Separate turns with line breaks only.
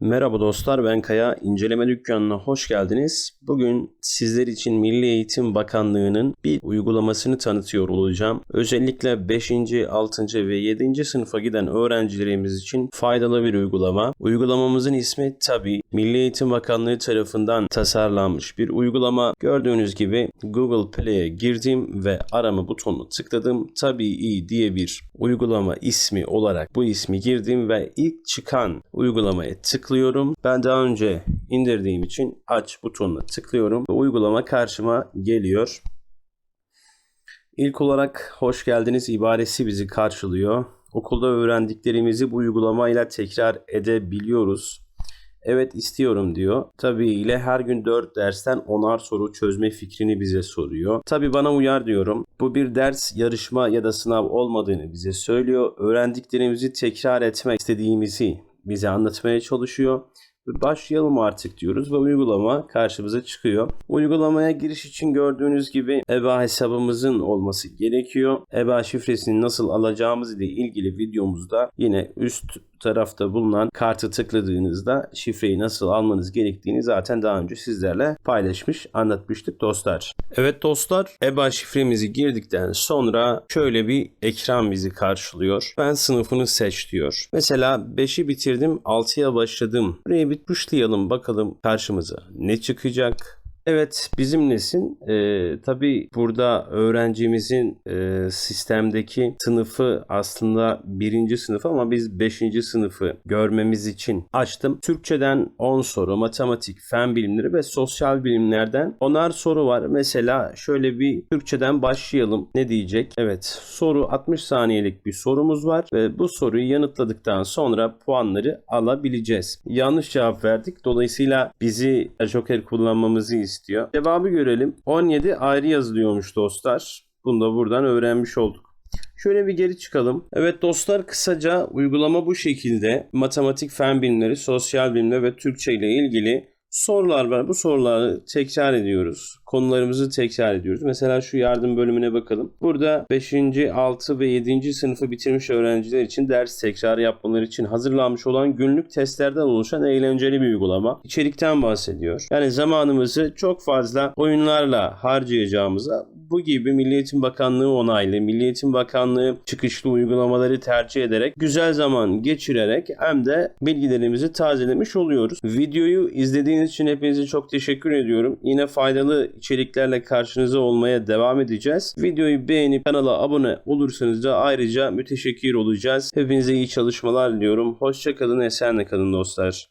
Merhaba dostlar ben Kaya. İnceleme dükkanına hoş geldiniz. Bugün sizler için Milli Eğitim Bakanlığı'nın bir uygulamasını tanıtıyor olacağım. Özellikle 5. 6. ve 7. sınıfa giden öğrencilerimiz için faydalı bir uygulama. Uygulamamızın ismi tabi Milli Eğitim Bakanlığı tarafından tasarlanmış bir uygulama. Gördüğünüz gibi Google Play'e girdim ve arama butonunu tıkladım. Tabii iyi diye bir uygulama ismi olarak bu ismi girdim ve ilk çıkan uygulamaya tıklıyorum. Ben daha önce indirdiğim için aç butonuna tıklıyorum ve uygulama karşıma geliyor. İlk olarak hoş geldiniz ibaresi bizi karşılıyor. Okulda öğrendiklerimizi bu uygulamayla tekrar edebiliyoruz. Evet istiyorum diyor. Tabii ile her gün 4 dersten 10'ar soru çözme fikrini bize soruyor. Tabii bana uyar diyorum. Bu bir ders, yarışma ya da sınav olmadığını bize söylüyor. Öğrendiklerimizi tekrar etmek istediğimizi bize anlatmaya çalışıyor. Başlayalım artık diyoruz ve uygulama karşımıza çıkıyor. Uygulamaya giriş için gördüğünüz gibi EBA hesabımızın olması gerekiyor. EBA şifresini nasıl alacağımız ile ilgili videomuzda yine üst tarafta bulunan kartı tıkladığınızda şifreyi nasıl almanız gerektiğini zaten daha önce sizlerle paylaşmış, anlatmıştık dostlar. Evet dostlar, EBA şifremizi girdikten sonra şöyle bir ekran bizi karşılıyor. Ben sınıfını seç diyor. Mesela 5'i bitirdim, 6'ya başladım. Buraya bir tuşlayalım bakalım karşımıza ne çıkacak. Evet bizimlesin. Ee, Tabi burada öğrencimizin e, sistemdeki sınıfı aslında birinci sınıf ama biz beşinci sınıfı görmemiz için açtım. Türkçeden 10 soru, matematik, fen bilimleri ve sosyal bilimlerden 10'ar soru var. Mesela şöyle bir Türkçeden başlayalım. Ne diyecek? Evet soru 60 saniyelik bir sorumuz var ve bu soruyu yanıtladıktan sonra puanları alabileceğiz. Yanlış cevap verdik. Dolayısıyla bizi Joker kullanmamızı istiyor. Cevabı görelim. 17 ayrı yazılıyormuş dostlar. Bunu da buradan öğrenmiş olduk. Şöyle bir geri çıkalım. Evet dostlar kısaca uygulama bu şekilde. Matematik, fen bilimleri, sosyal bilimler ve Türkçe ile ilgili sorular var. Bu soruları tekrar ediyoruz. Konularımızı tekrar ediyoruz. Mesela şu yardım bölümüne bakalım. Burada 5. 6 ve 7. sınıfı bitirmiş öğrenciler için ders tekrarı yapmaları için hazırlanmış olan günlük testlerden oluşan eğlenceli bir uygulama. İçerikten bahsediyor. Yani zamanımızı çok fazla oyunlarla harcayacağımıza bu gibi Milli Eğitim Bakanlığı onaylı, Milli Eğitim Bakanlığı çıkışlı uygulamaları tercih ederek güzel zaman geçirerek hem de bilgilerimizi tazelemiş oluyoruz. Videoyu izlediğiniz için hepinize çok teşekkür ediyorum. Yine faydalı içeriklerle karşınıza olmaya devam edeceğiz. Videoyu beğenip kanala abone olursanız da ayrıca müteşekkir olacağız. Hepinize iyi çalışmalar diliyorum. Hoşçakalın, esenle kalın dostlar.